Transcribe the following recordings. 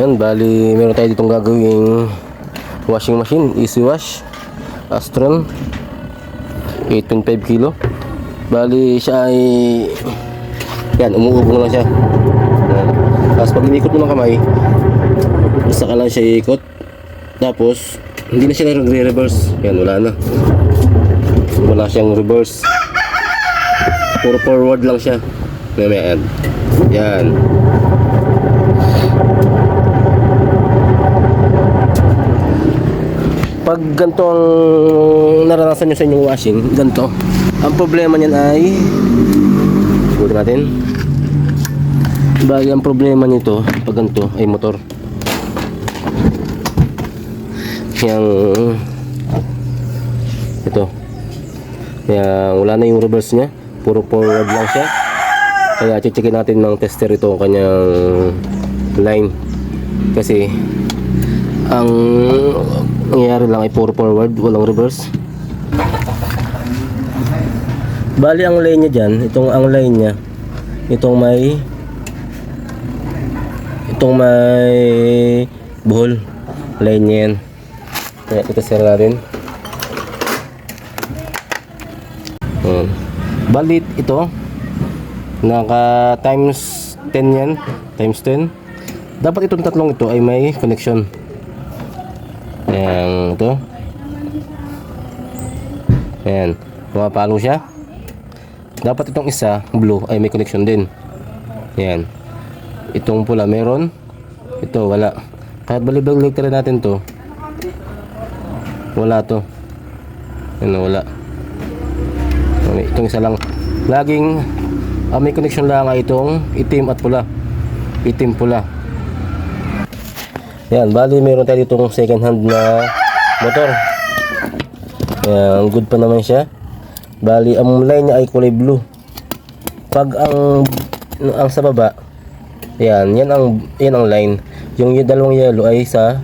Yan, bali meron tayo ditong gagawing washing machine, easy wash, Astron 8.5 kilo. Bali siya ay yan, umuubong lang siya. Tapos pag inikot mo ng kamay, isa ka lang siya iikot. Tapos, hindi na siya nagre-reverse. Yan, wala na. Wala siyang reverse. Puro forward lang siya. Yan. Yan. Pag ganito ang naranasan nyo sa inyong washing, ganito, ang problema niyan ay Buti natin. Bali ang problema nito pag ganito ay motor. Yang Ito. Yang wala na yung reverse niya. Puro forward lang siya. Kaya checkin natin ng tester ito ang kanyang line. Kasi ang nangyayari lang ay puro forward, walang reverse. Bali ang line niya dyan, itong ang line niya, itong may itong may buhol line niya yan. Kaya ito sir natin. Ayan. Bali ito, naka times 10 yan, times 10. Dapat itong tatlong ito ay may connection. Ayan, ito. Ayan, pumapalo siya. Dapat itong isa, blue, ay may connection din. Ayan. Itong pula meron. Ito, wala. Kahit balibag rin natin to. Wala to. Ano, wala. Itong isa lang. Laging, ah, may connection lang ay itong itim at pula. Itim pula. Yan, bali meron tayo ditong second hand na motor. Yan, good pa naman siya. Bali, ang line niya ay kulay blue. Pag ang ang sa baba, yan, yan ang yan ang line. Yung, yung dalawang yellow ay sa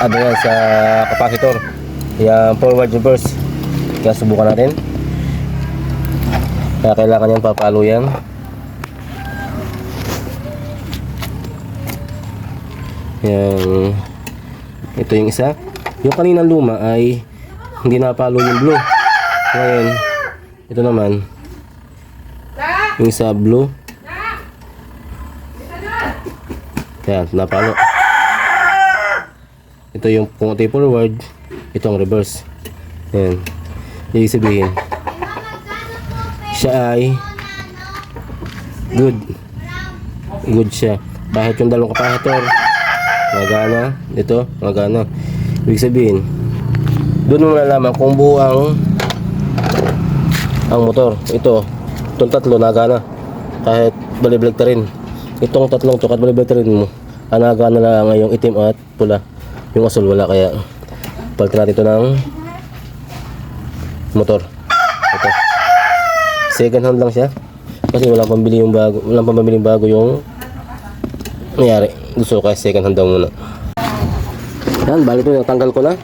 ano yan, sa capacitor. Yan, forward reverse. Kaya subukan natin. Kaya kailangan yan papalo yan. Yung ito yung isa. Yung kaninang luma ay hindi napalo yung blue. Ngayon, ito naman. Yung isa blue. Yan, napalo. Ito yung pumunti forward. Ito ang reverse. Yan. Ibig sabihin, siya ay good. Good siya. Kahit yung dalawang capacitor, magana? Dito magana. Ibig sabihin doon mo malalaman kung buo ang ang motor. Ito itong tatlo nagana. Kahit baliblag rin. Itong tatlong to kahit baliblag rin mo ang nagana lang yung itim at pula. Yung asul wala. Kaya palitan natin ito ng motor. Ito. Second hand lang siya. Kasi walang pambili yung bago walang pambili bago yung nangyari gusto ko kaya second hand muna. Yan bali ito natanggal ko na.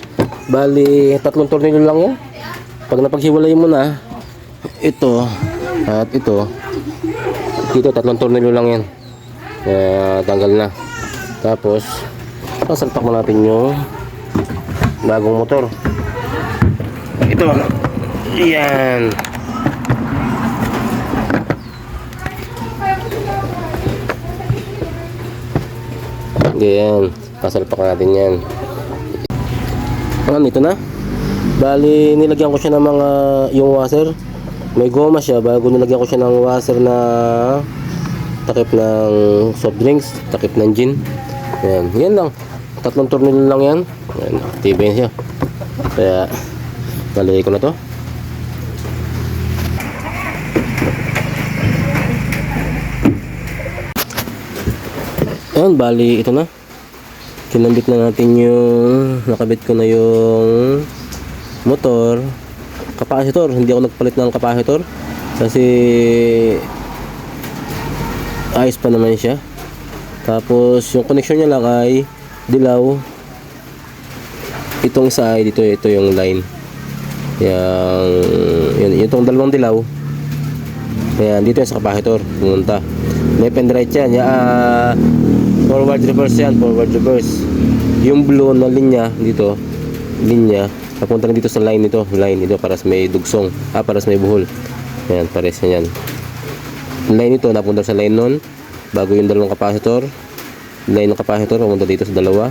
Bali tatlong tornilyo lang yan. Pag napaghiwalay mo na ito at ito dito tatlong tornilyo lang yan. Kaya tanggal na. Tapos sasalpak mo natin yung bagong motor. Ito yan Ganyan. Pasalpak natin yan. Ayan, ito na. Bali, nilagyan ko siya ng mga, yung washer. May goma siya bago nilagyan ko siya ng washer na takip ng soft drinks, takip ng gin. Ayan, yan lang. Tatlong tornilyo lang yan. Ayan, active siya. Kaya, bali ko na to. Ayan, bali ito na. Kinambit na natin yung nakabit ko na yung motor. Capacitor, hindi ako nagpalit ng capacitor kasi ayos pa naman siya. Tapos yung connection niya lang ay dilaw. Itong isa ay dito ito yung line. Yang yun, itong dalawang dilaw. Ayan, dito yan sa capacitor pumunta. Left and right yan. Ya, ah, forward reverse yan. Forward reverse. Yung blue na linya dito, linya, napunta dito sa line nito. Line ito para sa may dugsong. Ah, para sa may buhol. Yan, pares yan. Line ito, napunta sa line nun. Bago yung dalawang capacitor. Line ng capacitor, napunta dito sa dalawa.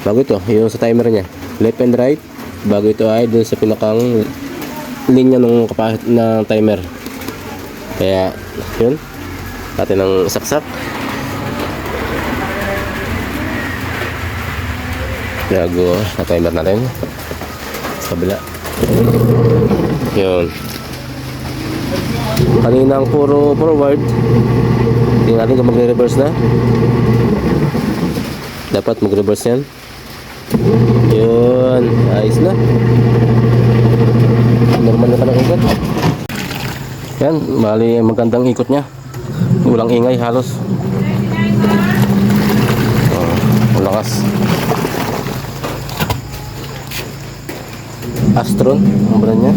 Bago ito, yung sa timer niya. Left and right. Bago ito ay dun sa pinakang linya ng ng timer. Kaya, yun. Natin ng saksak. Bago sa timer natin. Sa kabila. Yun. Kanina ang puro forward. Tingnan natin kung magre-reverse na. Dapat mag-reverse yan. Yun. Ayos na. Normal na talaga ikot. Yan. Bali, magandang ikot niya. Walang ingay halos. Oh, ang lakas. Astron. Ang brand niya.